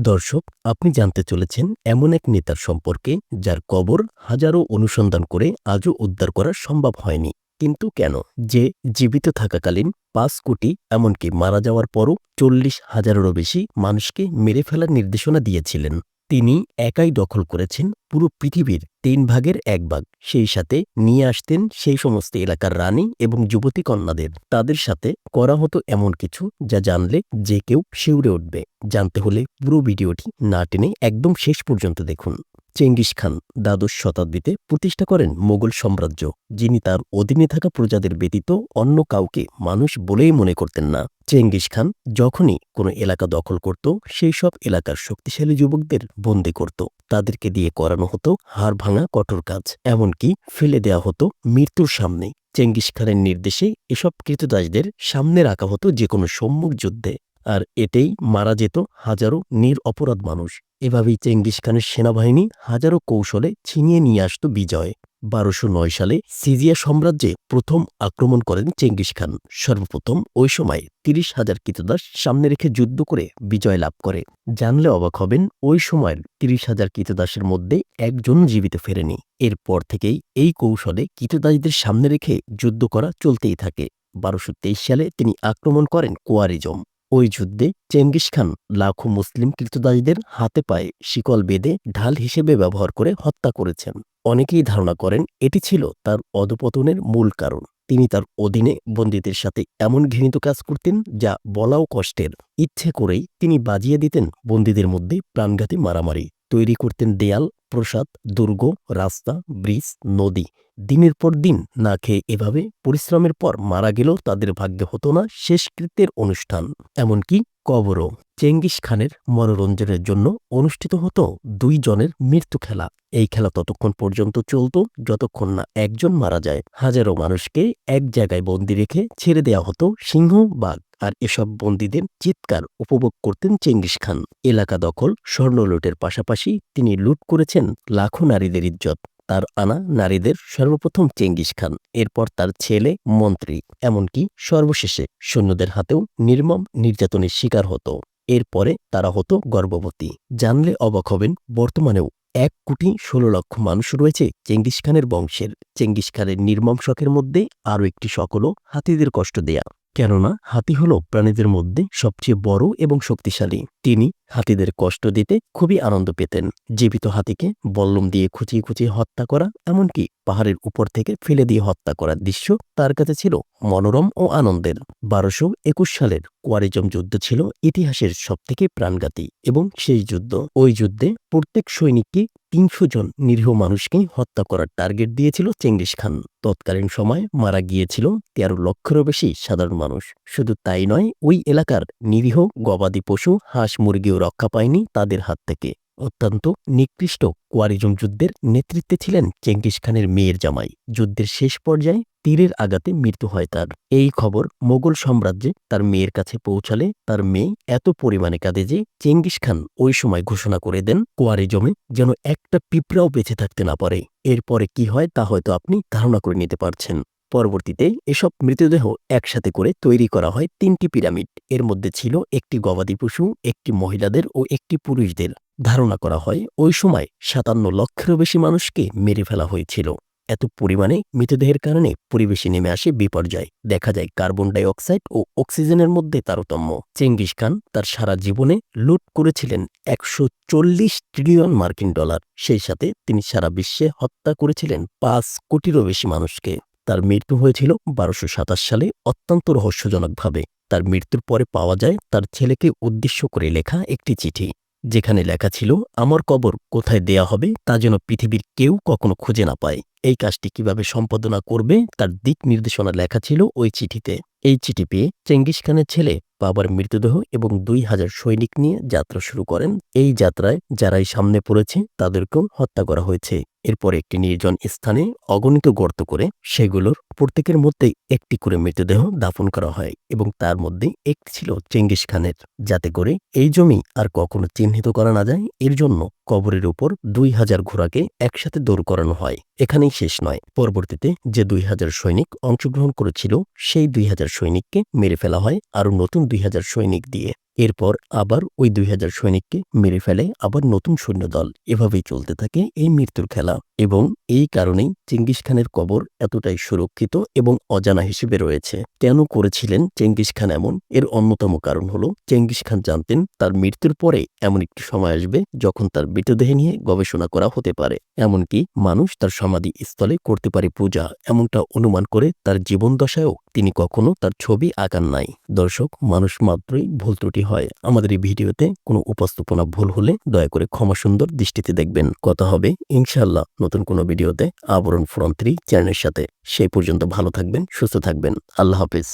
দর্শক, আপনি জানতে চলেছেন এমন এক নেতার সম্পর্কে যার কবর হাজারো অনুসন্ধান করে আজও উদ্ধার করা সম্ভব হয়নি। কিন্তু কেন? যে জীবিত থাকাকালীন পাঁচ কোটি, এমনকি মারা যাওয়ার পরও চল্লিশ হাজারেরও বেশি মানুষকে মেরে ফেলার নির্দেশনা দিয়েছিলেন। তিনি একাই দখল করেছেন পুরো পৃথিবীর তিন ভাগের এক ভাগ। সেই সাথে নিয়ে আসতেন সেই সমস্ত এলাকার রানী এবং যুবতী কন্যাদের। তাদের সাথে করা হতো এমন কিছু যা জানলে যে কেউ শিউরে উঠবে। জানতে হলে পুরো ভিডিওটি না টেনে একদম শেষ পর্যন্ত দেখুন। চেঙ্গিস খান দ্বাদশ শতাব্দীতে প্রতিষ্ঠা করেন মোগল সাম্রাজ্য, যিনি তার অধীনে থাকা প্রজাদের ব্যতীত অন্য কাউকে মানুষ বলেই মনে করতেন না। চেঙ্গিস খান যখনই কোনো এলাকা দখল করত, সেই সব এলাকার শক্তিশালী যুবকদের বন্দী করত। তাদেরকে দিয়ে করানো হতো হাড় ভাঙা কঠোর কাজ, এমনকি ফেলে দেয়া হতো মৃত্যুর সামনে। চেঙ্গিস খানের নির্দেশে এসব কৃতদাসদের সামনে রাখা হতো যে কোনো সম্মুখ যুদ্ধে, আর এতেই মারা যেত হাজারো নির অপরাধ মানুষ। এভাবেই চেঙ্গিস খানের সেনাবাহিনী হাজারো কৌশলে ছিনিয়ে নিয়ে আসত বিজয়। বারোশো নয় সালে সিজিয়া সাম্রাজ্যে প্রথম আক্রমণ করেন চেঙ্গিস খান। সর্বপ্রথম ওই সময় তিরিশ হাজার কৃতদাস সামনে রেখে যুদ্ধ করে বিজয় লাভ করে। জানলে অবাক হবেন, ওই সময়ের তিরিশ হাজার কৃতদাসের মধ্যে একজন জীবিত ফেরেনি। এরপর থেকেই এই কৌশলে কৃতদাসদের সামনে রেখে যুদ্ধ করা চলতেই থাকে। বারোশো সালে তিনি আক্রমণ করেন কোয়ারিজম। ওই যুদ্ধে চেঙ্গিস খান লাখো মুসলিম কৃতদাসদের হাতে পায়ে শিকল বেঁধে ঢাল হিসেবে ব্যবহার করে হত্যা করেছেন। অনেকেই ধারণা করেন এটি ছিল তার অধপতনের মূল কারণ। তিনি তার অধীনে বন্দীদের সাথে এমন ঘৃণিত কাজ করতেন যা বলাও কষ্টের। ইচ্ছে করেই তিনি বাজিয়ে দিতেন বন্দীদের মধ্যে প্রাণঘাতী মারামারি। তৈরি করতেন দেয়াল প্রসাদ, দুর্গ, রাস্তা, ব্রিজ, নদী দিনের পর দিন না খেয়ে এভাবে পরিশ্রমের পর মারা গেলেও তাদের ভাগ্যে হতো না শেষকৃত্যের অনুষ্ঠান। এমনকি কবরও চেঙ্গিস খানের মনোরঞ্জনের জন্য অনুষ্ঠিত হতো দুই জনের মৃত্যু খেলা। এই খেলা ততক্ষণ পর্যন্ত চলত, যতক্ষণ না একজন মারা যায়। হাজারো মানুষকে এক জায়গায় বন্দি রেখে ছেড়ে দেয়া হতো সিংহ, বাঘ। আর এসব বন্দীদের চিৎকার উপভোগ করতেন চেঙ্গিস খান। এলাকা দখল স্বর্ণ লুটের পাশাপাশি তিনি লুট করেছেন লাখো নারীদের ইজ্জত। তার আনা নারীদের সর্বপ্রথম চেঙ্গিস খান, এরপর তার ছেলে, মন্ত্রী, এমনকি সর্বশেষে সৈন্যদের হাতেও নির্মম নির্যাতনের শিকার হতো। এরপরে তারা হতো গর্ভবতী। জানলে অবাক হবেন, বর্তমানেও এক কোটি ষোলো লক্ষ মানুষ রয়েছে চেঙ্গিস খানের বংশের। চেঙ্গিস খানের নির্মম শখের মধ্যে আরও একটি হল হাতিদের কষ্ট দেয়া। কেননা হাতি হল প্রাণীদের মধ্যে সবচেয়ে বড় এবং শক্তিশালী। তিনি হাতিদের কষ্ট দিতে খুবই আনন্দ পেতেন। জীবিত হাতিকে বল্লম দিয়ে খুঁচিয়ে খুঁচিয়ে হত্যা করা, এমনকি পাহাড়ের উপর থেকে ফেলে দিয়ে হত্যা করার দৃশ্য তার কাছে ছিল মনোরম ও আনন্দের। বারোশো একুশ সালের কোয়ারিজম যুদ্ধ ছিল ইতিহাসের সবথেকে প্রাণঘাতী এবং সেই যুদ্ধ। ওই যুদ্ধে প্রত্যেক সৈনিককে তিনশো জন নিরীহ মানুষকে হত্যা করার টার্গেট দিয়েছিল চেঙ্গিস খান। তৎকালীন সময় মারা গিয়েছিল তেরো লক্ষেরও বেশি সাধারণ মানুষ। শুধু তাই নয়, ওই এলাকার নিরীহ গবাদি পশু, হাঁস মুরগিও রক্ষা পায়নি তাদের হাত থেকে। অত্যন্ত নিকৃষ্ট কোয়ারিজম যুদ্ধের নেতৃত্বে ছিলেন চেঙ্গিস খানের মেয়ের জামাই। যুদ্ধের শেষ পর্যায়ে তীরের আঘাতে মৃত্যু হয় তার। এই খবর মোগল সাম্রাজ্যে তার মেয়ের কাছে পৌঁছালে তার মেয়ে এত পরিমাণে কাঁদে যে চেঙ্গিস খান ওই সময় ঘোষণা করে দেন, কোয়ারিজমে যেন একটা পিঁপড়াও বেঁচে থাকতে না পারে। এরপরে কি হয় তা হয়তো আপনি ধারণা করে নিতে পারছেন। পরবর্তীতে এসব মৃতদেহ একসাথে করে তৈরি করা হয় তিনটি পিরামিড। এর মধ্যে ছিল একটি গবাদি পশু, একটি মহিলাদের ও একটি পুরুষদের। ধারণা করা হয়, ওই সময় সাতান্ন লক্ষেরও বেশি মানুষকে মেরে ফেলা হয়েছিল। এত পরিমাণে মৃতদেহের কারণে পরিবেশে নেমে আসে বিপর্যয়। দেখা যায় কার্বন ডাই অক্সাইড ও অক্সিজেনের মধ্যে তারতম্য। চেঙ্গিস খান তার সারা জীবনে লুট করেছিলেন একশো চল্লিশ ট্রিলিয়ন মার্কিন ডলার। সেই সাথে তিনি সারা বিশ্বে হত্যা করেছিলেন পাঁচ কোটিরও বেশি মানুষকে। তার মৃত্যু হয়েছিল বারোশো সাতাশ সালে অত্যন্ত রহস্যজনকভাবে। তার মৃত্যুর পরে পাওয়া যায় তার ছেলেকে উদ্দেশ্য করে লেখা একটি চিঠি। যেখানে লেখা ছিল, আমার কবর কোথায় দেয়া হবে তা যেন পৃথিবীর কেউ কখনো খুঁজে না পায়। এই কাজটি কীভাবে সম্পাদনা করবে তার দিক নির্দেশনা লেখা ছিল ওই চিঠিতে। এই চিঠি পেয়ে চেঙ্গিস খানের ছেলে, বাবার মৃতদেহ এবং দুই হাজার সৈনিক নিয়ে যাত্রা শুরু করেন। এই যাত্রায় যারাই সামনে পড়েছে তাদেরকেও হত্যা করা হয়েছে। এরপর একটি নির্জন স্থানে অগণিত গর্ত করে সেগুলোর প্রত্যেকের মধ্যেই একটি করে মৃতদেহ দাফন করা হয় এবং তার মধ্যে একটি ছিল চেঙ্গিস খানের। যাতে করে এই জমি আর কখনো চিহ্নিত করা না যায়, এর জন্য কবরের উপর দুই হাজার ঘোড়াকে একসাথে দৌড় করানো হয়। এখানেই শেষ নয়। পরবর্তীতে যে দুই হাজার সৈনিক অংশগ্রহণ করেছিল, সেই দুই হাজার সৈনিককে মেরে ফেলা হয় আরও নতুন দুই হাজার সৈনিক দিয়ে। এরপর আবার ওই দুই হাজার সৈনিককে মেরে ফেলে আবার নতুন সৈন্যদল এভাবেই চলতে থাকে এই মৃত্যুর খেলা। এবং এই কারণেই চেঙ্গিস খানের কবর এতটাই সুরক্ষিত এবং অজানা হিসেবে রয়েছে। কেন করেছিলেন চেঙ্গিস খান এমন? এর অন্যতম কারণ হল চেঙ্গিস খান জানতেন তার মৃত্যুর পরে এমন একটি সময় আসবে যখন তার মৃতদেহ নিয়ে গবেষণা করা হতে পারে। এমনকি মানুষ তার সমাধি স্থলে করতে পারে পূজা, এমনটা অনুমান করে তার জীবন দশায়ও তিনি কখনো তার ছবি আঁকান নাই। দর্শক, মানুষ মাত্রই ভুল ত্রুটি হয়। আমাদের এই ভিডিওতে কোনো উপস্থাপনা ভুল হলে দয়া করে ক্ষমা সুন্দর দৃষ্টিতে দেখবেন। কথা হবে ইনশাল্লাহ নতুন কোনো ভিডিওতে আবরণ ফ্রন্ট থ্রি চ্যানেলের সাথে। সেই পর্যন্ত ভালো থাকবেন, সুস্থ থাকবেন। আল্লাহ হাফিজ।